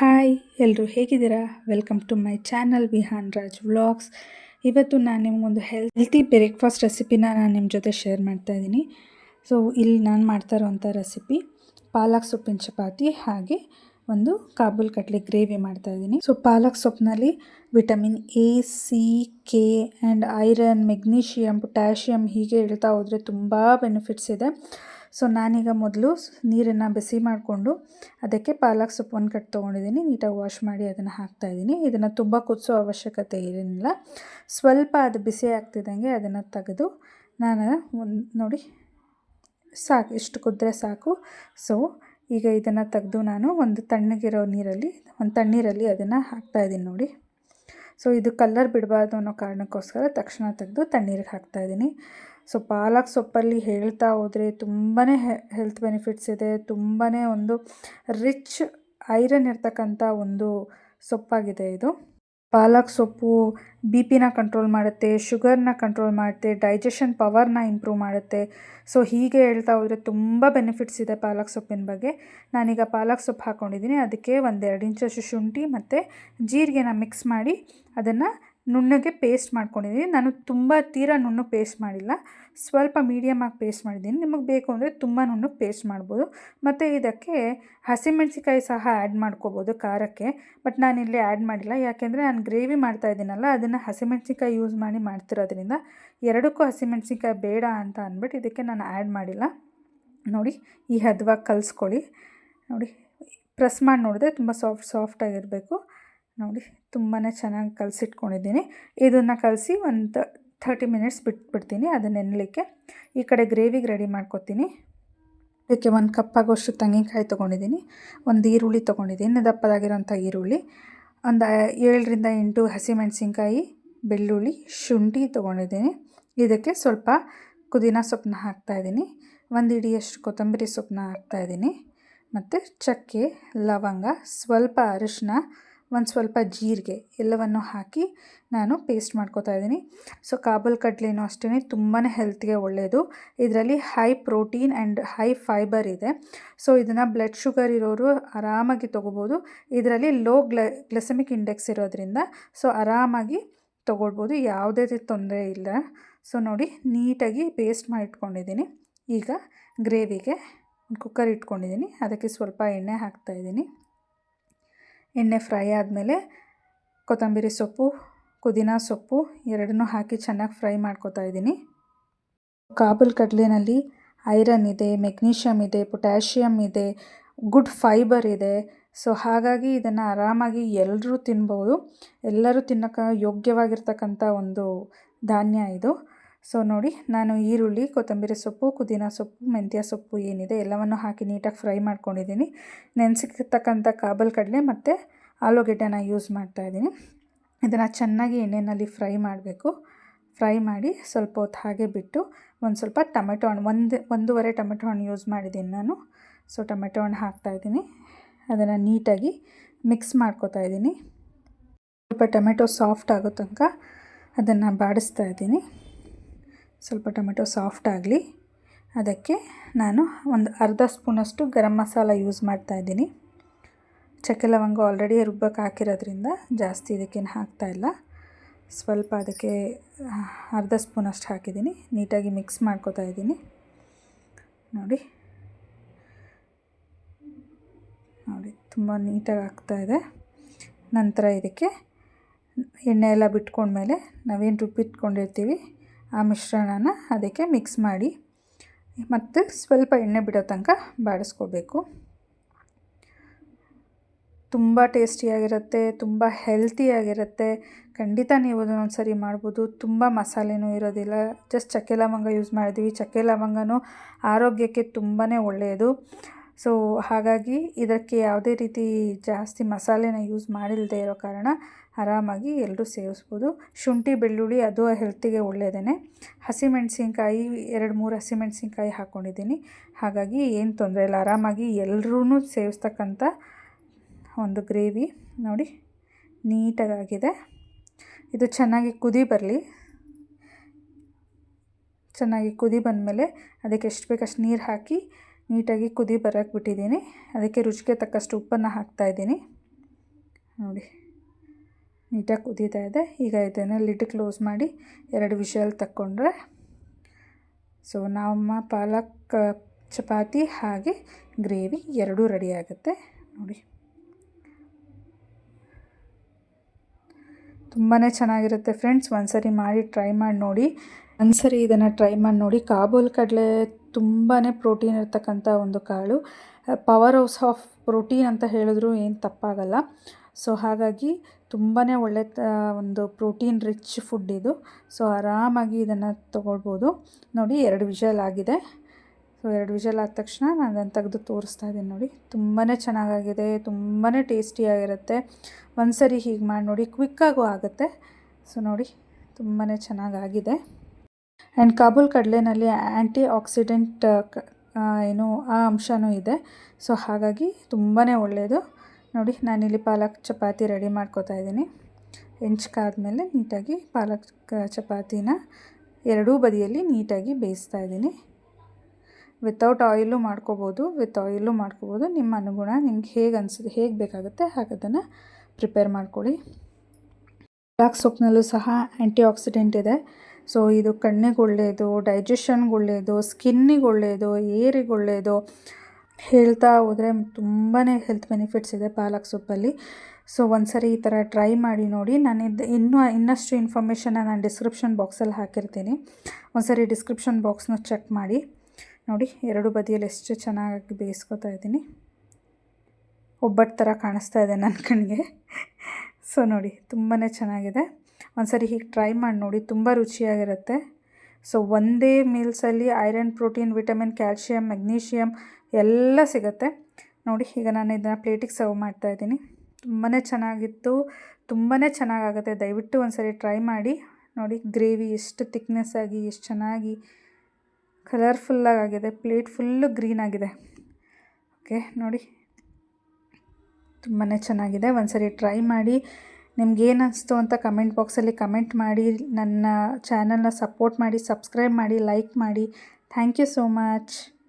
Hi ಎಲ್ಲರೂ ಹೇಗಿದ್ದೀರಾ? Welcome to my channel Vihaan Raj vlogs ಇವತ್ತು ನಾನು ನಿಮಗೊಂದು ಹೆಲ್ತಿ ಬ್ರೇಕ್ಫಾಸ್ಟ್ ರೆಸಿಪಿನ ನಾನು ನಿಮ್ಮ ಜೊತೆ ಶೇರ್ ಮಾಡ್ತಾ ಇದ್ದೀನಿ. ಸೊ ಇಲ್ಲಿ ನಾನು ಮಾಡ್ತಾ ಇರೋವಂಥ ರೆಸಿಪಿ ಪಾಲಕ್ ಸೊಪ್ಪಿನ ಚಪಾತಿ ಹಾಗೆ ಒಂದು ಕಾಬೂಲ್ ಕಟ್ಲೆ ಗ್ರೇವಿ ಮಾಡ್ತಾ ಇದ್ದೀನಿ. So palak ಸೊಪ್ಪಿನಲ್ಲಿ vitamin A C K and iron magnesium potassium ಹೀಗೆ ಹೇಳ್ತಾ ಹೋದರೆ ತುಂಬ ಬೆನಿಫಿಟ್ಸ್ ಇದೆ. ಸೊ ನಾನೀಗ ಮೊದಲು ನೀರನ್ನು ಬಿಸಿ ಮಾಡಿಕೊಂಡು ಅದಕ್ಕೆ ಪಾಲಕ್ ಸೊಪ್ಪು ಒಂದು ಕಟ್ ತೊಗೊಂಡಿದ್ದೀನಿ ನೀಟಾಗಿ ವಾಶ್ ಮಾಡಿ ಅದನ್ನು ಹಾಕ್ತಾಯಿದ್ದೀನಿ ಇದನ್ನು ತುಂಬ ಕುದಿಸೋ ಅವಶ್ಯಕತೆ ಏನಿಲ್ಲ. ಸ್ವಲ್ಪ ಅದು ಬಿಸಿ ಆಗ್ತಿದ್ದಂಗೆ ಅದನ್ನು ತೆಗೆದು ನಾನು ಒಂದು ನೋಡಿ ಸಾಕು, ಇಷ್ಟು ಕುದ್ರೆ ಸಾಕು. ಸೊ ಈಗ ಇದನ್ನು ತೆಗೆದು ನಾನು ಒಂದು ತಣ್ಣಗಿರೋ ನೀರಲ್ಲಿ, ಒಂದು ತಣ್ಣೀರಲ್ಲಿ ಅದನ್ನು ಹಾಕ್ತಾಯಿದ್ದೀನಿ ನೋಡಿ. ಸೊ ಇದು ಕಲ್ಲರ್ ಬಿಡಬಾರ್ದು ಅನ್ನೋ ಕಾರಣಕ್ಕೋಸ್ಕರ ತಕ್ಷಣ ತೆಗೆದು ತಣ್ಣೀರಿಗೆ ಹಾಕ್ತಾಯಿದ್ದೀನಿ ಸೊ ಪಾಲಕ್ ಸೊಪ್ಪಲ್ಲಿ ಹೇಳ್ತಾ ಹೋದರೆ ತುಂಬಾ ಹೆಲ್ತ್ ಬೆನಿಫಿಟ್ಸ್ ಇದೆ ತುಂಬಾ ಒಂದು ರಿಚ್ ಐರನ್ ಇರ್ತಕ್ಕಂಥ ಒಂದು ಸೊಪ್ಪಾಗಿದೆ ಇದು. ಪಾಲಕ್ ಸೊಪ್ಪು ಬಿ ಪಿನ ಕಂಟ್ರೋಲ್ ಮಾಡುತ್ತೆ ಶುಗರ್ನ ಕಂಟ್ರೋಲ್ ಮಾಡುತ್ತೆ ಡೈಜೆಷನ್ ಪವರ್ನ ಇಂಪ್ರೂವ್ ಮಾಡುತ್ತೆ. ಸೊ ಹೀಗೆ ಹೇಳ್ತಾ ಹೋದರೆ ತುಂಬ ಬೆನಿಫಿಟ್ಸ್ ಇದೆ ಪಾಲಕ್ ಸೊಪ್ಪಿನ ಬಗ್ಗೆ. ನಾನೀಗ ಪಾಲಕ್ ಸೊಪ್ಪು ಹಾಕ್ಕೊಂಡಿದ್ದೀನಿ ಅದಕ್ಕೆ ಒಂದೆರಡು ಇಂಚಷ್ಟು ಶುಂಠಿ ಮತ್ತು ಜೀರಿಗೆನ ಮಿಕ್ಸ್ ಮಾಡಿ ಅದನ್ನು ನುಣ್ಣಗೆ ಪೇಸ್ಟ್ ಮಾಡ್ಕೊಂಡಿದ್ದೀನಿ ನಾನು ತುಂಬ ತೀರಾ ನುಣ್ಣು ಪೇಸ್ಟ್ ಮಾಡಿಲ್ಲ. ಸ್ವಲ್ಪ ಮೀಡಿಯಮಾಗಿ ಪೇಸ್ಟ್ ಮಾಡಿದ್ದೀನಿ ನಿಮಗೆ ಬೇಕು ಅಂದರೆ ತುಂಬ ನುಣ್ಣು ಪೇಸ್ಟ್ ಮಾಡ್ಬೋದು. ಮತ್ತು ಇದಕ್ಕೆ ಹಸಿಮೆಣ್ಸಿಕಾಯಿ ಸಹ ಆ್ಯಡ್ ಮಾಡ್ಕೋಬೋದು ಖಾರಕ್ಕೆ. ಬಟ್ ನಾನಿಲ್ಲಿ ಆ್ಯಡ್ ಮಾಡಿಲ್ಲ. ಯಾಕೆಂದರೆ ನಾನು ಗ್ರೇವಿ ಮಾಡ್ತಾ ಇದ್ದೀನಲ್ಲ, ಅದನ್ನು ಹಸಿಮೆಣ್ಸಿಕಾಯಿ ಯೂಸ್ ಮಾಡಿ ಮಾಡ್ತಿರೋದ್ರಿಂದ ಎರಡಕ್ಕೂ ಹಸಿಮೆಣ್ಸಿಕಾಯಿ ಬೇಡ ಅಂತ ಅಂದ್ಬಿಟ್ಟು ಇದಕ್ಕೆ ನಾನು ಆ್ಯಡ್ ಮಾಡಿಲ್ಲ. ನೋಡಿ, ಈ ಹದವಾಗಿ ಕಲಿಸ್ಕೊಳ್ಳಿ. ನೋಡಿ ಪ್ರೆಸ್ ಮಾಡಿ ನೋಡಿದ್ರೆ ತುಂಬ ಸಾಫ್ಟ್ ಸಾಫ್ಟಾಗಿರಬೇಕು ನೋಡಿ ತುಂಬಾ ಚೆನ್ನಾಗಿ ಕಲಸಿಟ್ಕೊಂಡಿದ್ದೀನಿ. ಇದನ್ನು ಕಲಸಿ ಒಂದು ಥರ್ಟಿ ಮಿನಿಟ್ಸ್ ಬಿಟ್ಬಿಡ್ತೀನಿ ಅದು ನೆನಲಿಕ್ಕೆ ಈ ಕಡೆ ಗ್ರೇವಿಗೆ ರೆಡಿ ಮಾಡ್ಕೊತೀನಿ. ಇದಕ್ಕೆ ಒಂದು ಕಪ್ಪಾಗೋಷ್ಟು ತೆಂಗಿನಕಾಯಿ ತೊಗೊಂಡಿದ್ದೀನಿ ಒಂದು ಈರುಳ್ಳಿ ತೊಗೊಂಡಿದ್ದೀನಿ ದಪ್ಪದಾಗಿರೋಂಥ ಈರುಳ್ಳಿ, ಒಂದು ಏಳರಿಂದ ಎಂಟು ಹಸಿಮೆಣಸಿನ್ಕಾಯಿ, ಬೆಳ್ಳುಳ್ಳಿ, ಶುಂಠಿ ತೊಗೊಂಡಿದ್ದೀನಿ ಇದಕ್ಕೆ ಸ್ವಲ್ಪ ಪುದೀನ ಸೊಪ್ಪನ್ನ ಹಾಕ್ತಾಯಿದ್ದೀನಿ ಒಂದು ಇಡಿಯಷ್ಟು ಕೊತ್ತಂಬರಿ ಸೊಪ್ಪನ್ನ ಹಾಕ್ತಾಯಿದ್ದೀನಿ ಮತ್ತು ಚಕ್ಕೆ, ಲವಂಗ, ಸ್ವಲ್ಪ ಅರಿಶಿನ ಒಂದು ಸ್ವಲ್ಪ ಜೀರಿಗೆ ಎಲ್ಲವನ್ನು ಹಾಕಿ ನಾನು ಪೇಸ್ಟ್ ಮಾಡ್ಕೋತಾ ಇದ್ದೀನಿ. ಸೊ ಕಾಬಲ್ ಕಡ್ಲೆನೂ ಅಷ್ಟೇ ತುಂಬಾ ಹೆಲ್ತ್ಗೆ ಒಳ್ಳೆಯದು ಇದರಲ್ಲಿ high protein and high fibre ಇದೆ. ಸೊ ಇದನ್ನು ಬ್ಲಡ್ ಶುಗರ್ ಇರೋರು ಆರಾಮಾಗಿ ತೊಗೋಬೋದು. ಇದರಲ್ಲಿ ಲೋ ಗ್ಲ ಗ್ಲಸಮಿಕ್ ಇಂಡೆಕ್ಸ್ ಇರೋದ್ರಿಂದ ಸೊ ಆರಾಮಾಗಿ ತೊಗೊಳ್ಬೋದು, ಯಾವುದೇ ತೊಂದರೆ ಇಲ್ಲ. ಸೊ ನೋಡಿ, ನೀಟಾಗಿ ಪೇಸ್ಟ್ ಮಾಡಿ ಇಟ್ಕೊಂಡಿದ್ದೀನಿ ಈಗ ಗ್ರೇವಿಗೆ ಕುಕ್ಕರ್ ಇಟ್ಕೊಂಡಿದ್ದೀನಿ. ಅದಕ್ಕೆ ಸ್ವಲ್ಪ ಎಣ್ಣೆ ಹಾಕ್ತಾಯಿದ್ದೀನಿ ಎಣ್ಣೆ ಫ್ರೈ ಆದಮೇಲೆ ಕೊತ್ತಂಬರಿ ಸೊಪ್ಪು, ಪುದೀನ ಸೊಪ್ಪು ಎರಡನ್ನೂ ಹಾಕಿ ಚೆನ್ನಾಗಿ ಫ್ರೈ ಮಾಡ್ಕೊತಾ ಇದ್ದೀನಿ. ಕಾಬುಲ್ ಕಡಲೆನಲ್ಲಿ ಐರನ್ ಇದೆ ಮೆಗ್ನೀಷಿಯಮ್ ಇದೆ ಪೊಟ್ಯಾಷಿಯಮ್ ಇದೆ, ಗುಡ್ ಫೈಬರ್ ಇದೆ. ಸೊ ಹಾಗಾಗಿ ಇದನ್ನು ಆರಾಮಾಗಿ ಎಲ್ಲರೂ ತಿನ್ಬೋದು. ಎಲ್ಲರೂ ತಿನ್ನೋಕ್ಕೆ ಯೋಗ್ಯವಾಗಿರ್ತಕ್ಕಂಥ ಒಂದು ಧಾನ್ಯ ಇದು. ಸೊ ನೋಡಿ, ನಾನು ಈರುಳ್ಳಿ, ಕೊತ್ತಂಬರಿ ಸೊಪ್ಪು, ಪುದೀನ ಸೊಪ್ಪು, ಮೆಂತ್ಯ ಸೊಪ್ಪು ಏನಿದೆ ಎಲ್ಲವನ್ನು ಹಾಕಿ ನೀಟಾಗಿ ಫ್ರೈ ಮಾಡ್ಕೊಂಡಿದ್ದೀನಿ. ನೆನೆಸಿರ್ತಕ್ಕಂಥ ಕಾಬಲ್ ಕಡಲೆ ಮತ್ತು ಆಲೂಗೆಡ್ಡೆನ ಯೂಸ್ ಮಾಡ್ತಾಯಿದ್ದೀನಿ ಇದನ್ನು ಚೆನ್ನಾಗಿ ಎಣ್ಣೆಯಲ್ಲಿ ಫ್ರೈ ಮಾಡಬೇಕು. ಫ್ರೈ ಮಾಡಿ ಸ್ವಲ್ಪ ಹೊತ್ತು ಹಾಗೆ ಬಿಟ್ಟು ಒಂದು ಸ್ವಲ್ಪ ಟೊಮೆಟೊ ಹಣ್ಣು, ಒಂದು, ಒಂದೂವರೆ ಟೊಮೆಟೊ ಹಣ್ಣು ಯೂಸ್ ಮಾಡಿದ್ದೀನಿ ನಾನು. ಸೊ ಟೊಮೆಟೊ ಹಣ್ಣು ಹಾಕ್ತಾಯಿದ್ದೀನಿ ಅದನ್ನು ನೀಟಾಗಿ ಮಿಕ್ಸ್ ಮಾಡ್ಕೋತಾ ಇದ್ದೀನಿ. ಸ್ವಲ್ಪ ಟೊಮೆಟೊ ಸಾಫ್ಟ್ ಆಗೋ ತನಕ ಅದನ್ನು ಬಾಡಿಸ್ತಾ ಇದ್ದೀನಿ. ಸ್ವಲ್ಪ ಟೊಮೆಟೊ ಸಾಫ್ಟ್ ಆಗಲಿ. ಅದಕ್ಕೆ ನಾನು ಒಂದು ಅರ್ಧ ಸ್ಪೂನಷ್ಟು ಗರಂ ಮಸಾಲ ಯೂಸ್ ಮಾಡ್ತಾಯಿದ್ದೀನಿ ಚಕ್ಕೆ ಲವಂಗ ಆಲ್ರೆಡಿ ರುಬ್ಬಕ್ಕೆ ಹಾಕಿರೋದ್ರಿಂದ ಜಾಸ್ತಿ ಇದಕ್ಕೇನು ಹಾಕ್ತಾಯಿಲ್ಲ ಸ್ವಲ್ಪ ಅದಕ್ಕೆ ಅರ್ಧ ಸ್ಪೂನಷ್ಟು ಹಾಕಿದ್ದೀನಿ. ನೀಟಾಗಿ ಮಿಕ್ಸ್ ಮಾಡ್ಕೋತಾ ಇದ್ದೀನಿ. ನೋಡಿ. ನೋಡಿ, ತುಂಬ ನೀಟಾಗಿ ಆಗ್ತಾಯಿದೆ ನಂತರ ಇದಕ್ಕೆ ಎಣ್ಣೆ ಎಲ್ಲ ಬಿಟ್ಕೊಂಡ್ಮೇಲೆ ನಾವೇನು ರುಬ್ಬಿಟ್ಕೊಂಡಿರ್ತೀವಿ ಆ ಮಿಶ್ರಣನ ಅದಕ್ಕೆ ಮಿಕ್ಸ್ ಮಾಡಿ ಮತ್ತು ಸ್ವಲ್ಪ ಎಣ್ಣೆ ಬಿಡೋ ತನಕ ಬಾಡಿಸ್ಕೋಬೇಕು. ತುಂಬ ಟೇಸ್ಟಿಯಾಗಿರುತ್ತೆ ತುಂಬ ಹೆಲ್ತಿಯಾಗಿರುತ್ತೆ ಖಂಡಿತ ನೀವು ಅದನ್ನೊಂದು ಸರಿ ಮಾಡ್ಬೋದು. ತುಂಬ ಮಸಾಲೆನೂ ಇರೋದಿಲ್ಲ. ಜಸ್ಟ್ ಚಕ್ಕೆ ಲವಂಗ ಯೂಸ್ ಮಾಡಿದ್ವಿ. ಚಕ್ಕೆ ಲವಂಗನೂ ಆರೋಗ್ಯಕ್ಕೆ ತುಂಬಾ ಒಳ್ಳೆಯದು. ಸೊ ಹಾಗಾಗಿ ಇದಕ್ಕೆ ಯಾವುದೇ ರೀತಿ ಜಾಸ್ತಿ ಮಸಾಲೆನ ಯೂಸ್ ಮಾಡಿಲ್ಲದೆ ಇರೋ ಕಾರಣ ಆರಾಮಾಗಿ ಎಲ್ಲರೂ ಸೇವಿಸ್ಬೋದು ಶುಂಠಿ, ಬೆಳ್ಳುಳ್ಳಿ ಅದು ಹೆಲ್ತಿಗೆ ಒಳ್ಳೆಯದೇ ಹಸಿಮೆಣಸಿನ್ಕಾಯಿ ಎರಡು, ಮೂರು ಹಸಿಮೆಣಸಿನ್ಕಾಯಿ ಹಾಕ್ಕೊಂಡಿದ್ದೀನಿ ಹಾಗಾಗಿ ಏನು ತೊಂದರೆ ಇಲ್ಲ. ಆರಾಮಾಗಿ ಎಲ್ಲರೂ ಸೇವಿಸ್ತಕ್ಕಂಥ ಒಂದು ಗ್ರೇವಿ ನೋಡಿ ನೀಟಾಗಾಗಿದೆ ಇದು ಚೆನ್ನಾಗಿ ಕುದಿ ಬರಲಿ. ಚೆನ್ನಾಗಿ ಕುದಿ ಬಂದಮೇಲೆ ಅದಕ್ಕೆ ಎಷ್ಟು ಬೇಕಷ್ಟು ನೀರು ಹಾಕಿ ನೀಟಾಗಿ ಕುದಿ ಬರೋಕ್ಕೆ ಬಿಟ್ಟಿದ್ದೀನಿ. ಅದಕ್ಕೆ ರುಚಿಗೆ ತಕ್ಕಷ್ಟು ಉಪ್ಪನ್ನು ಹಾಕ್ತಾಯಿದ್ದೀನಿ ನೋಡಿ. ನೀಟಾಗಿ ಕುದೀತಾ ಇದೆ. ಈಗ ಇದನ್ನು ಲಿಡ್ ಕ್ಲೋಸ್ ಮಾಡಿ ಎರಡು ವಿಷಲ್ ತಕ್ಕೊಂಡ್ರೆ ಸೊ, ನಮ್ಮ ಪಾಲಕ್, ಚಪಾತಿ ಹಾಗೆ ಗ್ರೇವಿ ಎರಡೂ ರೆಡಿ ಆಗುತ್ತೆ. ನೋಡಿ. ತುಂಬಾ ಚೆನ್ನಾಗಿರುತ್ತೆ ಫ್ರೆಂಡ್ಸ್. ಒಂದ್ಸರಿ ಮಾಡಿ ಟ್ರೈ ಮಾಡಿ ನೋಡಿ. ಒಂದ್ಸರಿ ಇದನ್ನು ಟ್ರೈ ಮಾಡಿ ನೋಡಿ. ಕಾಬೂಲ್ ಕಡಲೆ ತುಂಬಾ ಪ್ರೋಟೀನ್ ಇರ್ತಕ್ಕಂಥ ಒಂದು ಕಾಳು. ಪವರ್ ಹೌಸ್ ಆಫ್ ಪ್ರೋಟೀನ್ ಅಂತ ಹೇಳಿದ್ರು ಏನು ತಪ್ಪಾಗಲ್ಲ. ಸೊ, ಹಾಗಾಗಿ ತುಂಬಾ ಒಳ್ಳೆ ಒಂದು ಪ್ರೋಟೀನ್ ರಿಚ್ ಫುಡ್ ಇದು. ಸೊ, ಆರಾಮಾಗಿ ಇದನ್ನು ತೊಗೊಳ್ಬೋದು. ನೋಡಿ, ಎರಡು ವಿಷಲ್ ಆಗಿದೆ. ಸೊ, ಎರಡು ವಿಷಲ್ ಆದ ತಕ್ಷಣ ನಾನು ಅದನ್ನು ತೆಗೆದು ತೋರಿಸ್ತಾ ಇದ್ದೀನಿ ನೋಡಿ. ತುಂಬಾ ಚೆನ್ನಾಗಾಗಿದೆ ತುಂಬಾ ಟೇಸ್ಟಿಯಾಗಿರುತ್ತೆ ಒಂದು ಸರಿ ಹೀಗೆ ಮಾಡಿ ನೋಡಿ ಕ್ವಿಕ್ಕಾಗೂ ಆಗುತ್ತೆ. ಸೊ, ನೋಡಿ ತುಂಬಾ ಚೆನ್ನಾಗಾಗಿದೆ. ಆ್ಯಂಡ್ ಕಾಬೂಲ್ ಕಡಲೆನಲ್ಲಿ ಆ್ಯಂಟಿ ಆಕ್ಸಿಡೆಂಟ್ ಏನು, ಆ ಅಂಶವೂ ಇದೆ. ಸೊ, ಹಾಗಾಗಿ ತುಂಬಾ ಒಳ್ಳೆಯದು ನೋಡಿ, ನಾನಿಲ್ಲಿ ಪಾಲಕ್ ಚಪಾತಿ ರೆಡಿ ಮಾಡ್ಕೋತಾ ಇದ್ದೀನಿ. ಹೆಂಚ್ಕಾದ್ಮೇಲೆ ನೀಟಾಗಿ ಪಾಲಕ್ ಚಪಾತಿನ ಎರಡೂ ಬದಿಯಲ್ಲಿ ನೀಟಾಗಿ ಬೇಯಿಸ್ತಾ ಇದ್ದೀನಿ. ವಿತೌಟ್ ಆಯಿಲು ಮಾಡ್ಕೋಬೋದು, ವಿತ್ ಆಯಿಲು ಮಾಡ್ಕೋಬೋದು. ನಿಮ್ಮ ಅನುಗುಣ ನಿಮ್ಗೆ ಹೇಗೆ ಅನಿಸುತ್ತೆ ಹೇಗೆ ಬೇಕಾಗುತ್ತೆ ಹಾಗೆ ಅದನ್ನು ಪ್ರಿಪೇರ್ ಮಾಡ್ಕೊಳ್ಳಿ. ಪಾಲಕ್ ಸೊಪ್ಪಿನಲ್ಲೂ ಸಹ ಆ್ಯಂಟಿ ಆಕ್ಸಿಡೆಂಟ್ ಇದೆ. ಸೊ, ಇದು ಕಣ್ಣಿಗೆ ಒಳ್ಳೆಯದು ಡೈಜೆಷನ್ಗೆ ಒಳ್ಳೆಯದು ಸ್ಕಿನ್ನಿಗೆ ಒಳ್ಳೆಯದು ಏರಿಗೆ ಒಳ್ಳೆಯದು ಹೇಳ್ತಾ ಹೋದರೆ ತುಂಬಾ ಹೆಲ್ತ್ ಬೆನಿಫಿಟ್ಸ್ ಇದೆ ಪಾಲಕ್ ಸೊಪ್ಪಲ್ಲಿ. ಸೊ ಒಂದು ಸರಿ ಈ ಥರ ಟ್ರೈ ಮಾಡಿ ನೋಡಿ. ನಾನು ಇದು ಇನ್ನೂ ಇನ್ನಷ್ಟು ಇನ್ಫಾರ್ಮೇಷನ್ನ ನಾನು ಡಿಸ್ಕ್ರಿಪ್ಷನ್ ಬಾಕ್ಸಲ್ಲಿ ಹಾಕಿರ್ತೀನಿ. ಒಂದು ಸರಿ ಡಿಸ್ಕ್ರಿಪ್ಷನ್ ಬಾಕ್ಸ್ನ ಚೆಕ್ ಮಾಡಿ. ನೋಡಿ, ಎರಡು ಬದಿಯಲ್ಲಿ ಎಷ್ಟು ಚೆನ್ನಾಗಿ ಬೇಯಿಸ್ಕೊತಾ ಇದ್ದೀನಿ. ಒಬ್ಬಟ್ಟು ಥರ ಕಾಣಿಸ್ತಾ ಇದೆ ನನ್ನ ಕಣ್ಣಿಗೆ ಸೊ ನೋಡಿ ತುಂಬಾ ಚೆನ್ನಾಗಿದೆ. ಒಂದು ಸರಿ ಹೀಗೆ ಟ್ರೈ ಮಾಡಿ ನೋಡಿ, ತುಂಬ ರುಚಿಯಾಗಿರುತ್ತೆ. ಸೊ ಒಂದೇ ಮೀಲ್ಸಲ್ಲಿ iron protein, vitamin calcium magnesium ಎಲ್ಲ ಸಿಗುತ್ತೆ. ನೋಡಿ, ಈಗ ನಾನು ಇದನ್ನು ಪ್ಲೇಟಿಗೆ ಸರ್ವ್ ಮಾಡ್ತಾ ಇದ್ದೀನಿ. ತುಂಬಾ ಚೆನ್ನಾಗಿತ್ತು. ತುಂಬಾ ಚೆನ್ನಾಗಾಗುತ್ತೆ. ದಯವಿಟ್ಟು ಒಂದು ಸರಿ ಟ್ರೈ ಮಾಡಿ. ನೋಡಿ, ಗ್ರೇವಿ ಎಷ್ಟು ತಿಕ್ನೆಸ್ ಆಗಿ, ಎಷ್ಟು ಚೆನ್ನಾಗಿ ಕಲರ್ಫುಲ್ಲಾಗಿದೆ ಪ್ಲೇಟ್ ಫುಲ್ಲು ಗ್ರೀನ್ ಆಗಿದೆ. ಓಕೆ, ನೋಡಿ. ತುಂಬಾ ಚೆನ್ನಾಗಿದೆ. ಒಂದು ಸರಿ ಟ್ರೈ ಮಾಡಿ. ನಿಮ್ಗೇನು ಅನಿಸ್ತು ಅಂತ ಕಮೆಂಟ್ ಬಾಕ್ಸಲ್ಲಿ ಕಮೆಂಟ್ ಮಾಡಿ. ನನ್ನ ಚಾನಲ್ನ ಸಪೋರ್ಟ್ ಮಾಡಿ, ಸಬ್ಸ್ಕ್ರೈಬ್ ಮಾಡಿ, ಲೈಕ್ ಮಾಡಿ. Thank you so much.